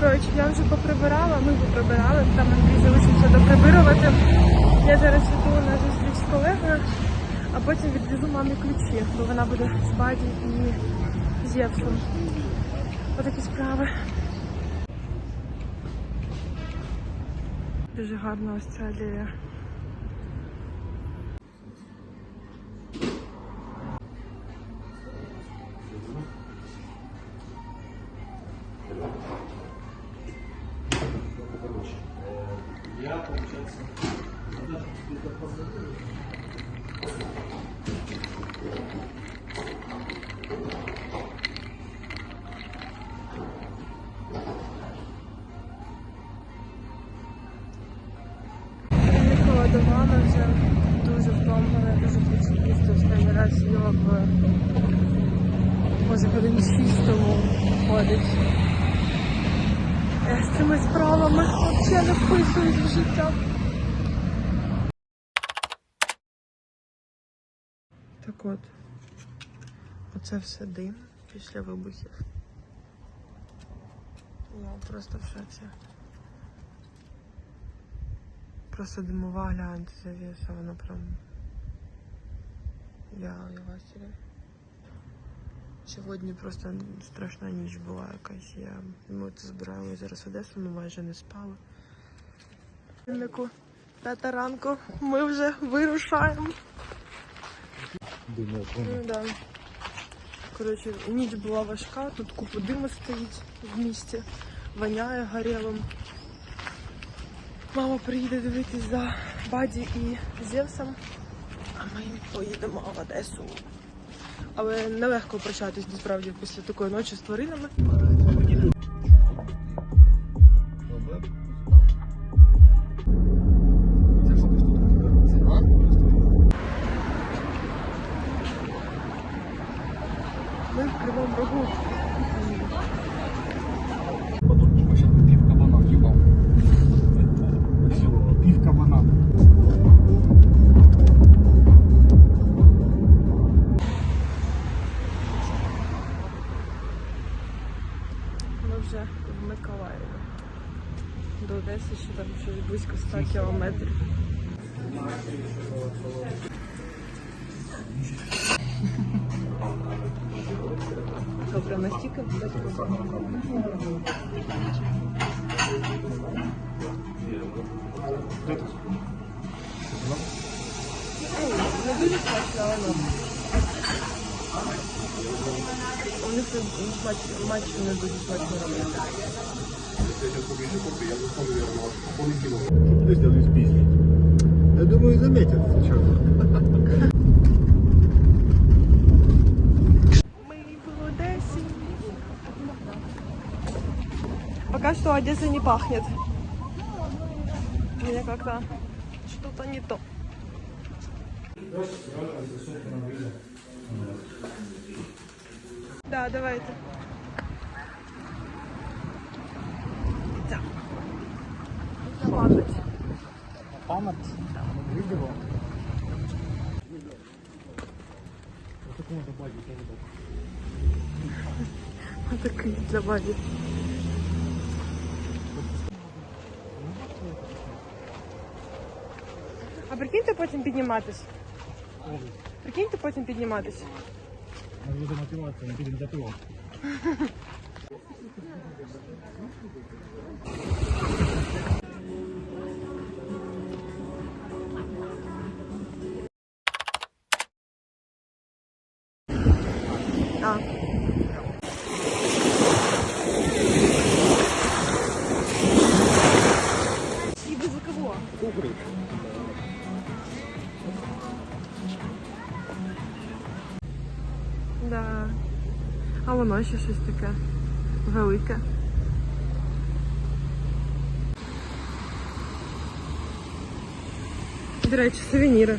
Коротше, я вже поприбирала, ми поприбирали, там Андрій залишився доприбирувати. Я зараз іду на зустріч з колегою, а потім відвезу мамі ключі, бо вона буде з Баді і з Євсом. Отакі справи. Дуже гарна ось ця алея. До мами вже дуже втомлена, дуже хочу їсти. Останній раз їла в може годин шість тому ходить. Я з цими справами взагалі не вписуюсь в життя. Так от, оце все дим після вибухів. Я просто в шоці. Просто димова гляньте завіса, вона прям. Я вас Сьогодні просто страшна ніч була якась. Я ми це збирали зараз в Одесу, ми майже не спали. П'ята ранку, ми вже вирушаємо. Думаю, Ну, да. Коротше, ніч була важка, тут купа диму стоїть в місті, воняє горілим. Мама приїде дивитись за Баді і Зевсом, а ми поїдемо в Одесу. Але нелегко прощатись насправді після такої ночі з тваринами. Що, прям настільки близько? Ей, Не дуже смачно, але ну. У них тут матч, матч не дуже смачно робити. Чтобы ты сделали спиздить. Я думаю, заметят сейчас. Пока что Одесса не пахнет. Мне как-то что-то не то. Да, давайте. Да. Память. Видео. Вот такому добавить тоже Вот такий для Ваді. А прикиньте потім підніматись. Прикиньте потім підніматись. Буде мотивація, не будем запивать. А. Ще щось таке велике. До речі, сувеніри.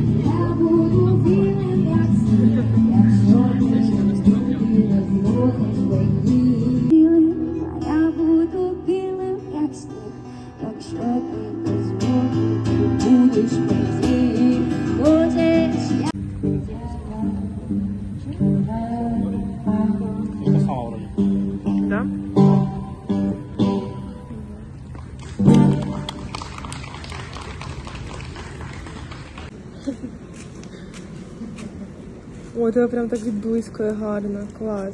Ой, тебе прям так відблискує гарно. Клас.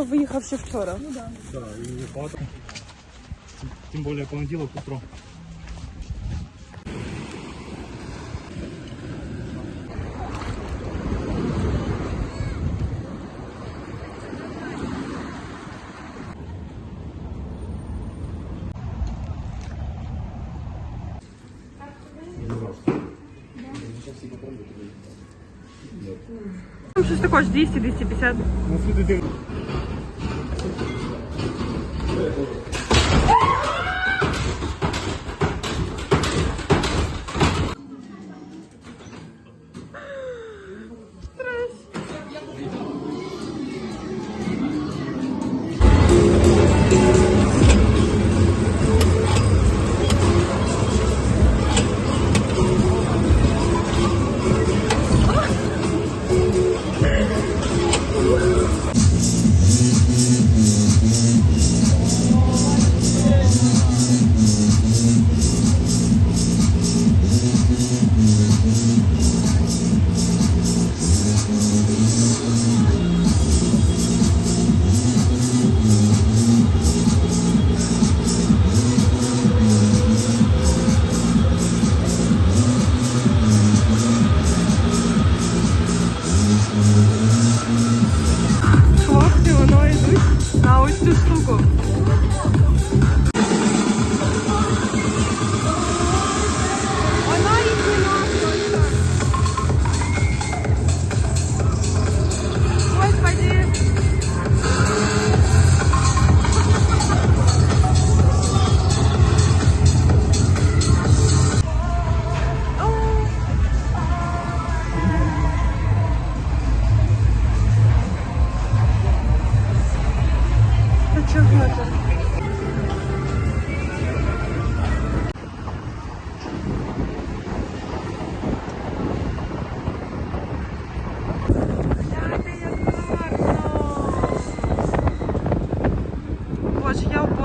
хто виїхав ще вчора. Ну Да, і багато. Тим більше понеділок утро. Там Щось також 200-250. Ну,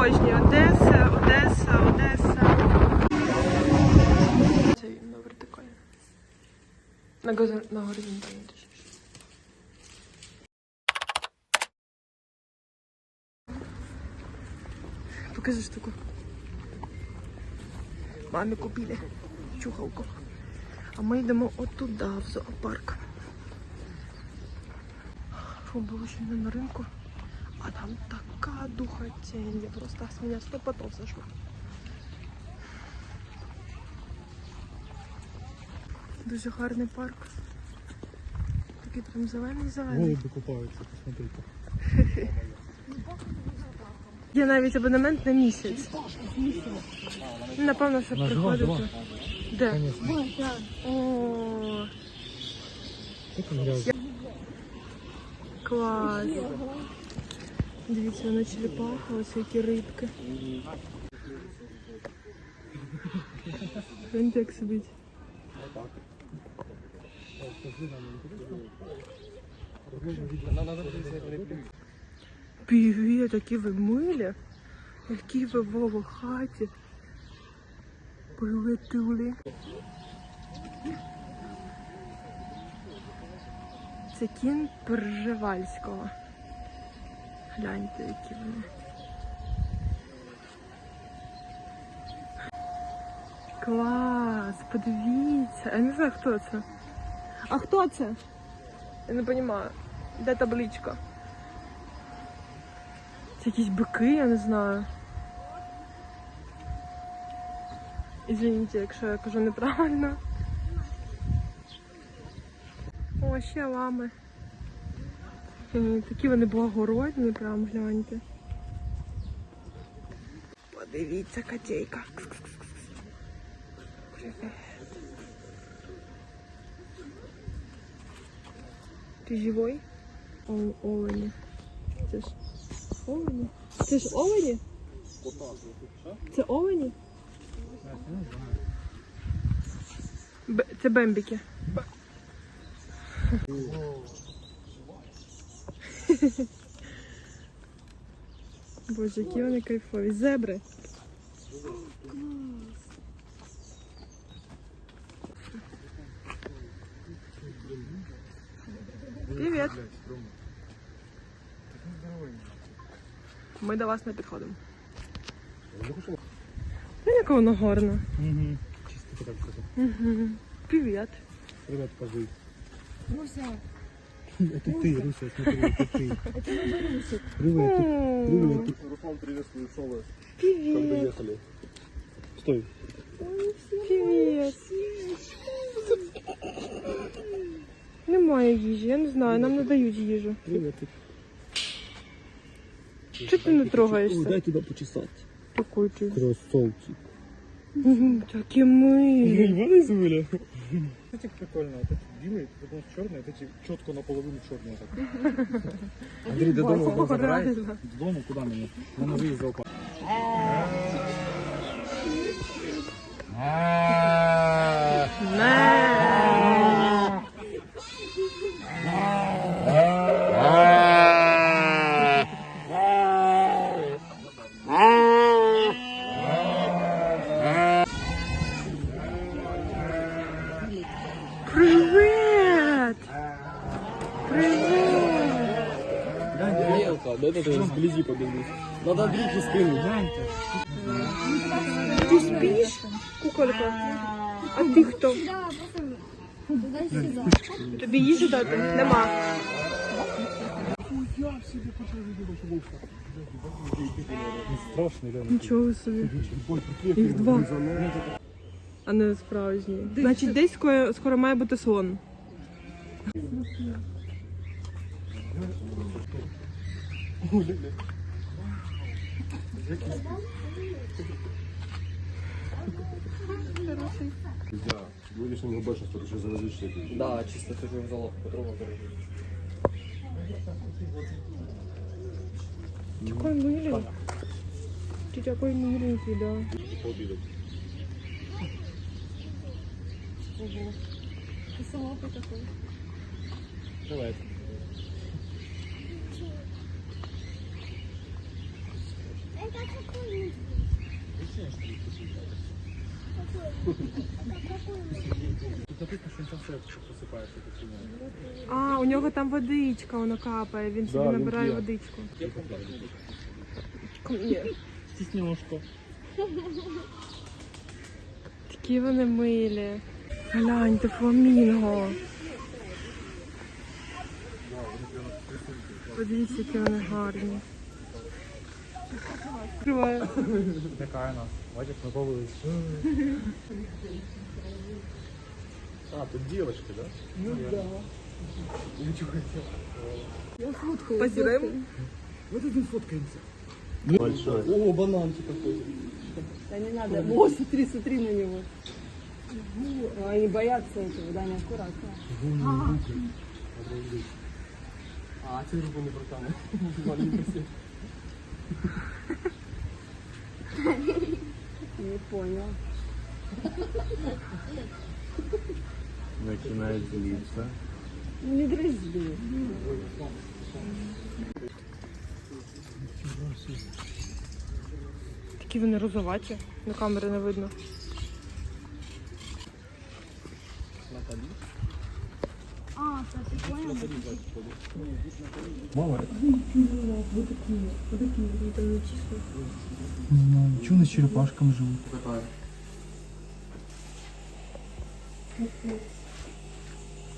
обожнюю. Одеса, Одеса, Одеса. Це на вертикалі. На, газон, на. Покажи штуку. Мамі купили чухалку. А ми йдемо отуда, в зоопарк. Фу, було ще не на ринку. А там така духотень. Я просто з мене сто потов зашла. Дуже гарний парк. Такий прям зелений зелений. Голуби купаються, посмотрите. Є навіть абонемент на місяць. Напевно, щоб приходити. Де? О, клас. Дивіться, вона черепаха, ось які рибки. Він як сидить. Привіт, які ви милі. Які ви в хаті. Прилетіли. Це кін Пржевальського. Гляньте, які вони. Клас, подивіться. Я не знаю, хто це. А хто це? Я не розумію. Де табличка? Це якісь бики, я не знаю. Извините, якщо я кажу неправильно. О, ще лами. Е, Такі вони благородні, прям гляньте. Подивіться, котейка. Ти живой? О, олені. Це ж олені? Це ж олені? Це олені? Б- це бембіки. Боже, які вони кайфові. Зебри. Привіт. Ми до вас не підходимо. Ну, яка вона гарна. Угу. Чисто так круто. Угу. Привіт. Привет, покажи. Руся, Это ты, Руся, смотри, это ты. Привет, М, привет. Руслан, приветствую, шо вы? Как Привіт. доехали? Стой. Привіт. Немає їжі, я не знаю, нам не дають їжу. Привет. Чого ти не трогаєшся? Дай туда почесать. Такой ти. Кроссовки. Мгм, Такі милі. Вон извыли. Кстати, прикольно. Вот эти белые, потом черные, вот эти четко наполовину черные. Так. Андрей, до дома Боже, забирай. реально. До дома куда мне? На ножи из зоопарка. Андрюхе скинуть. Гляньте. Ты спишь, куколька? А ти хто? Тобі їжі дати? Нема. Нічого собі. Їх два. А не справжні. Значить, десь скоро, скоро має бути слон. Будешь на него больше, что ты сейчас заразишь себе. Да, чисто ты же взяла попробовал. Такой мыленький. Ты такой миленький, да. Пообедать. Ого. Ты самопы такой. Давай. А, у нього там водичка, воно капає, він собі Да, набирає водичку. Ні. Стіснюшко. Такі вони милі. Гляньте, фламінго. Подивіться, які вони гарні. Відкриваю. Така у нас. Бачиш, ми повелись. А, тут девочка, да? Позираємо. Вот тут фоткаємося. Большой. О, бананчик какой. Да не надо. О, смотри, смотри на него. Ну, Они боятся этого, да, неаккуратно. А, це руку не протягне. Маленький. Не понял. Начинает злиться. Не дрожди. Такі вони розоваті, на камери не видно. Мало. Не знаю, чего с черепашками живут?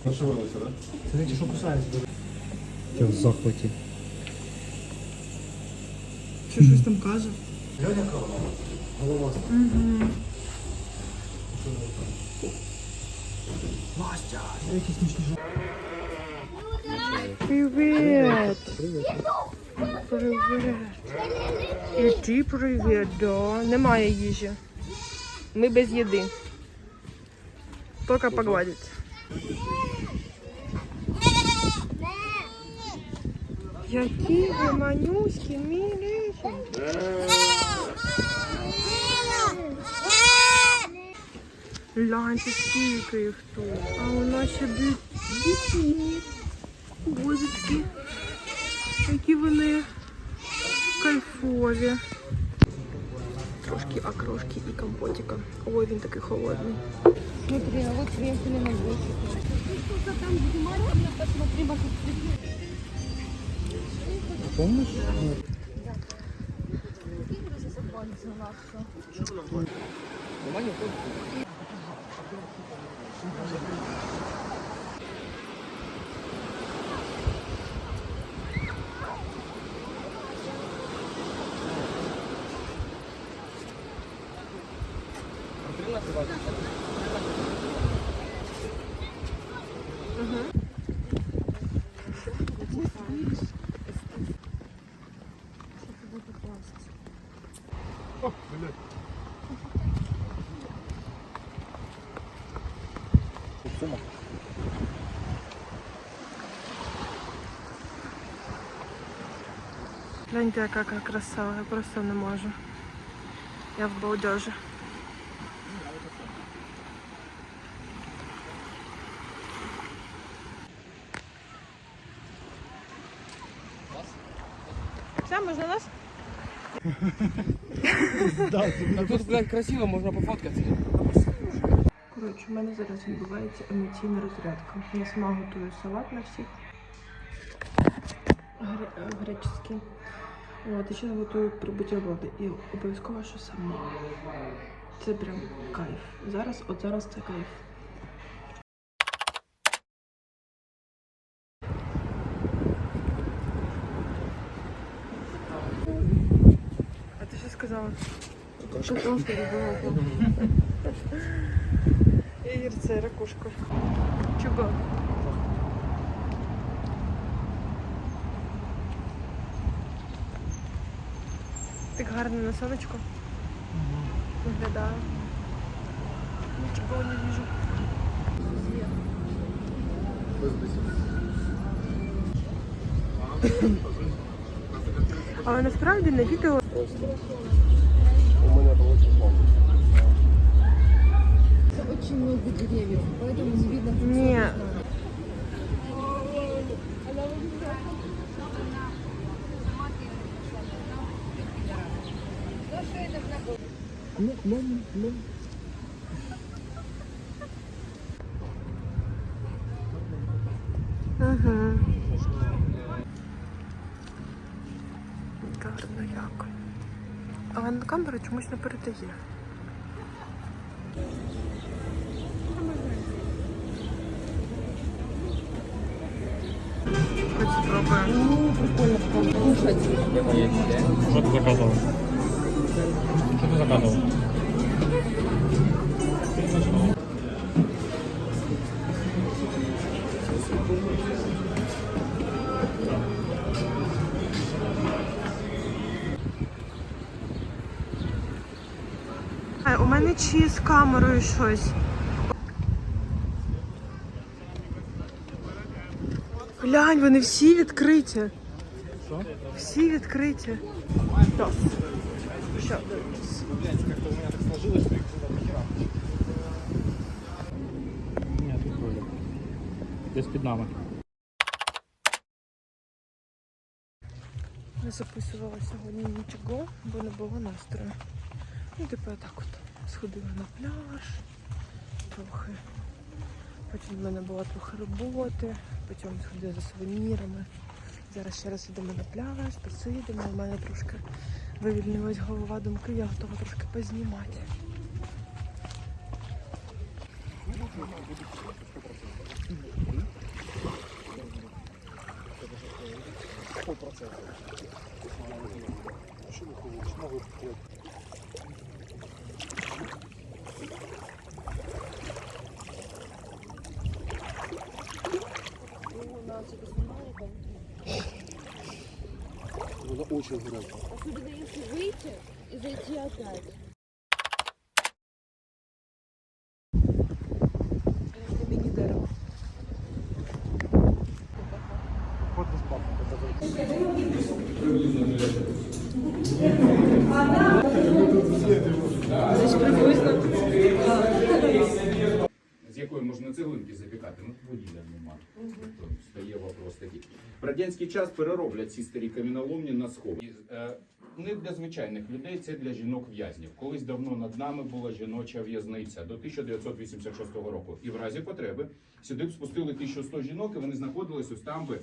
Нашивалася, да? Смотрите, что кусается. Я в захвате. Що щось там каже? Голова. Настя, смішний жах. Привіт! Привіт! І ти привіт, да. Немає їжі. Ми без їди. Тільки погладить. Які ви манюські, милішенькі. Гляньте, скільки їх тут. А у нас ще бі- діти. Бозочки. Які вони кайфові. Трошки окрошки і компотика. Ой, він такий холодний. Смотри, а вот приехали на больше. Там, где морозно, посмотри, вокруг Помнишь? Гляньте, яка краса, я просто не можу. Я в балдежі. Все, можна нас? Тут, блядь, красиво, можна пофоткатися. Коротше, у мене зараз відбувається емоційна розрядка. Я сама готую салат на всіх. Е, Греческий. От, і ще готую при бутерброди. І обов'язково, що сама. Це прям кайф. Зараз, от зараз це кайф. А ти що сказала? Картошка. Ігор, це ракушка. Чого? Так гарно на сонечку. Виглядає. Нічого не вижу. Але насправді на відео У мене було число. Очень много деревьев, поэтому не видно. Ні. всё Угу. Гарно як. Але на камеру чомусь не передає. Кушать. Что ты заказывал? Что ты заказывал? У мене чи з камерою щось. Глянь, вони всі відкриті. Всі відкриті. Так. Що? Ні, тут. Десь під нами. Не записувала сьогодні нічого, бо не було настрою. Ну, типу, я так от сходила на пляж трохи. Потім в мене була трохи роботи, потім сходила за сувенірами. Зараз ще раз йдемо на пляж, посидимо. У мене трошки вивільнилась голова думки, я готова трошки познімати. З якої можна цеглинки запікати, ну воділя нема. Тобто стає вопрос такий. В радянський час перероблять ці старі каміноломні на схові. Не для звичайних людей, це для жінок-в'язнів. Колись давно над нами була жіноча в'язниця до 1986 року. І в разі потреби сюди б спустили 1100 жінок, і вони знаходились ось там би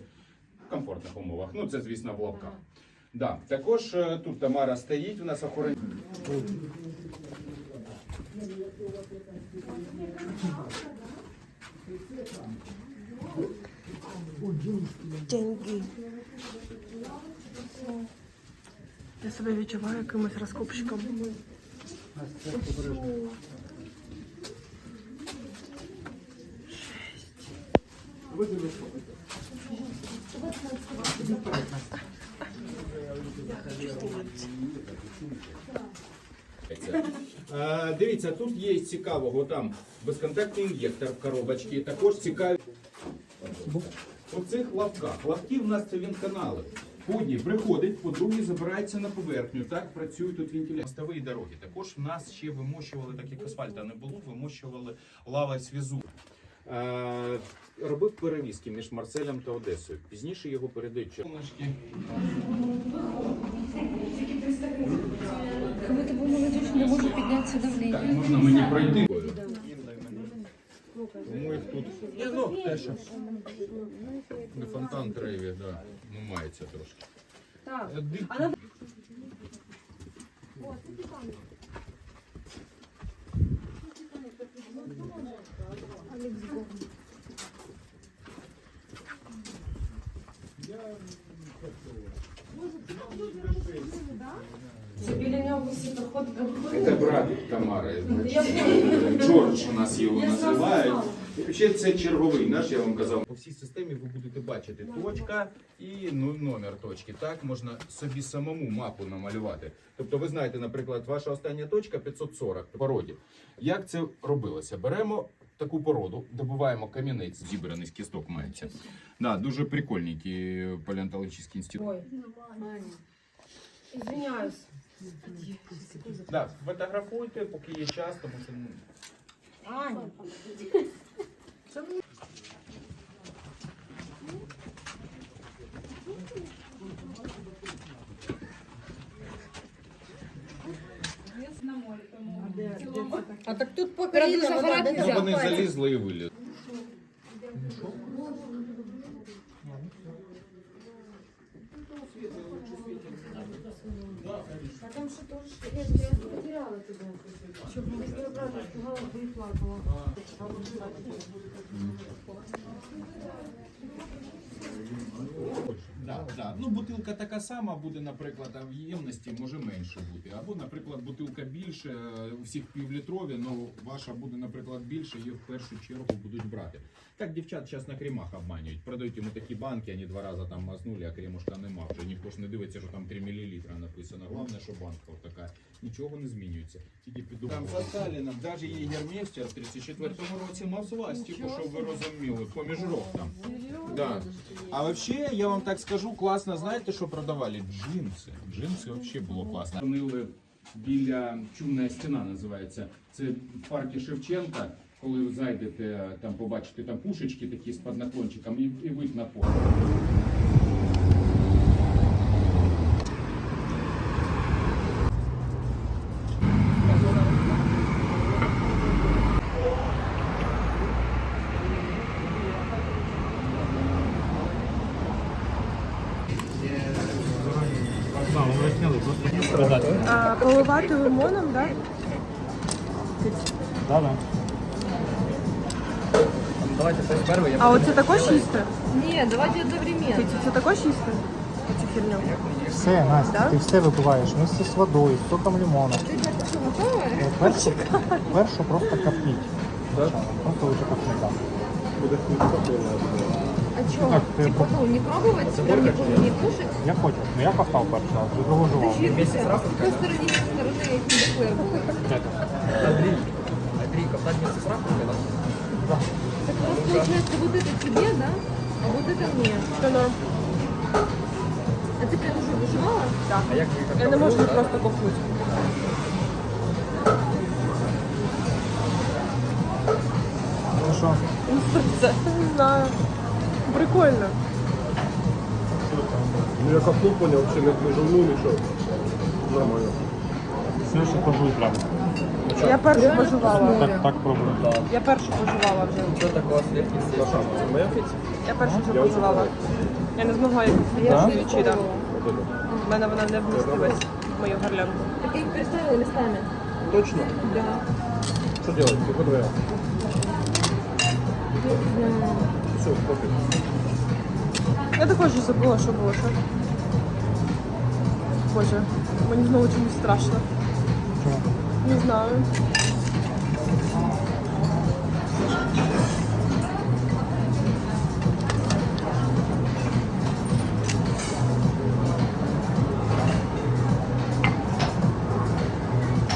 в комфортних умовах. Ну це, звісно, в лапках. Да. Також е, тут Тамара стоїть, у нас охорона. Деньги. Я себе відчуваю якимось розкопщиком. Е, Дивіться, тут є цікавого там безконтактний ін'єктор в коробочці, також цікаві. У цих лавках. Лавки в нас це вінканали. По одній приходить, по другій забирається на поверхню. Так працює тут вентиляція. Мостові дороги. Також в нас ще вимощували, так як асфальта не було, вимощували лава свізу. Е, робив перевізки між Марселем та Одесою. Пізніше його передають. Как будто бы молодежь не может подняться давление. Так, можна мені пройти. Тому їх тут ну, те, що не фонтан треві, да. ну мається трошки. Так. Е, дик- Це брат Тамари. Джордж у нас його називають. І Ще це черговий наш, я вам казав. По всій системі ви будете бачити точка і ну, номер точки. Так можна собі самому мапу намалювати. Тобто, ви знаєте, наприклад, ваша остання точка 540 в породі. Як це робилося? Беремо таку породу, добуваємо камінець, зібраний з кісток мається. Да, дуже прикольні ті палеонтологічний інститут. Ой, Извиняюсь. Да, фотографуйте, поки є час, тому що ну, Аня. А так тут по коліна вода, де вони залізли і вилізли. Да, да. Ну, бутилка така сама буде, наприклад, а в ємності може менше бути. Або, наприклад, бутилка більше, е, у всіх півлітрові, але ваша буде, наприклад, більше, її в першу чергу будуть брати. Так дівчат зараз на кремах обманюють. Продають йому такі банки, вони два рази там мазнули, а кремушка нема. Вже ніхто ж не дивиться, що там 3 мл там написано. Головне, що банка така. Нічого не змінюється. Тільки під там за Сталіном, навіть єгермейстер в 34-му році мав свастику, щоб ви розуміли, поміж рог там. Да. А вообще, я вам так скажу, класно, знаєте, що продавали? Джинси. Джинси вообще було класно. Вони біля чумна стіна називається. Це в парку Шевченка. Коли ви зайдете, там побачите там пушечки такі з поднаклончиком і, і вид на поле. оце також їсти? Нет, давайте одновременно. Киті, це також їсти? Оцю херню. Все, Настя, Да? ти все випиваєш вместе з водою, з соком лимона. Е, Першу, першу просто капніть. Спочатку. Просто лише капніть. так. А что? Так, ты типа, ну, не пробовать, прям не, не кушать? Я хочу. Ну я ковтав перший раз, до другого жував. Вместе с какой стороны, с стороны Киндеклэр было? Так у нас получается вот это тебе, да? А вот это мне. Що норм? А ты прям уже выживала? Так. Я не можу просто ковтнути. Ну що? Це не знаю. Прикольно. Ну я копнул, понял, вообще не, не жовнул, ничего. Нормально. Все, що пожуй прям. Я першу пожувала. Так, так пробуй. Я першу пожувала вже. Моя Я першу вже пожувала. Я не змогла їх Да? відчути. В мене вона не вмістилась в мою горлянку. Так я их переставила листами. Точно? Да. Что делать? Какой вариант? Все, пофиг. Я також забула, що було, що. Боже, мені знову чомусь страшно. Не знаю.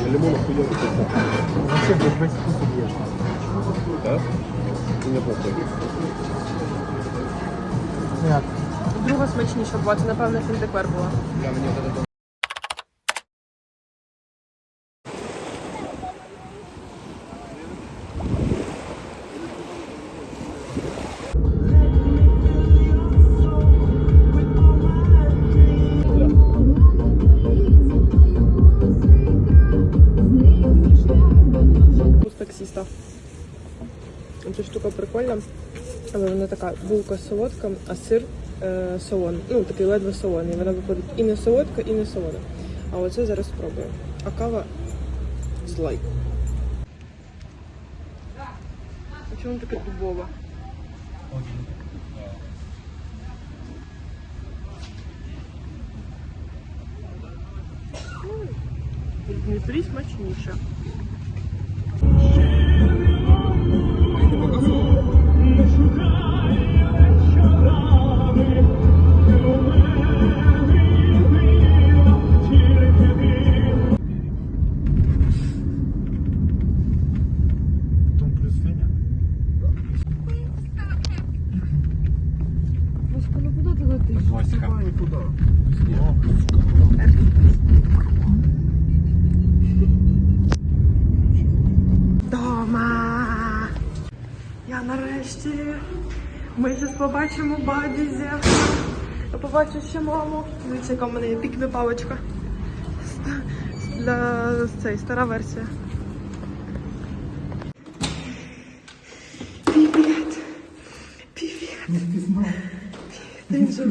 Я лимон охуенно вкусно. Вообще без весь вкус уб'єш. Да? Похуй. Ну як? Друга смачніша була, це напевно фіндеквер була. Вкус булка солодка, а сир е, солон. Ну, такий ледве солоний. Вона виходить і не солодка, і не солона. А оце зараз спробую. А кава злай. А чому таке дубова? Ну, смачніше. Бадізі. Я побачу ще маму. Дивіться, яка в мене є пікмі паличка. Для цей стара версія. Привіт. Привіт. Він же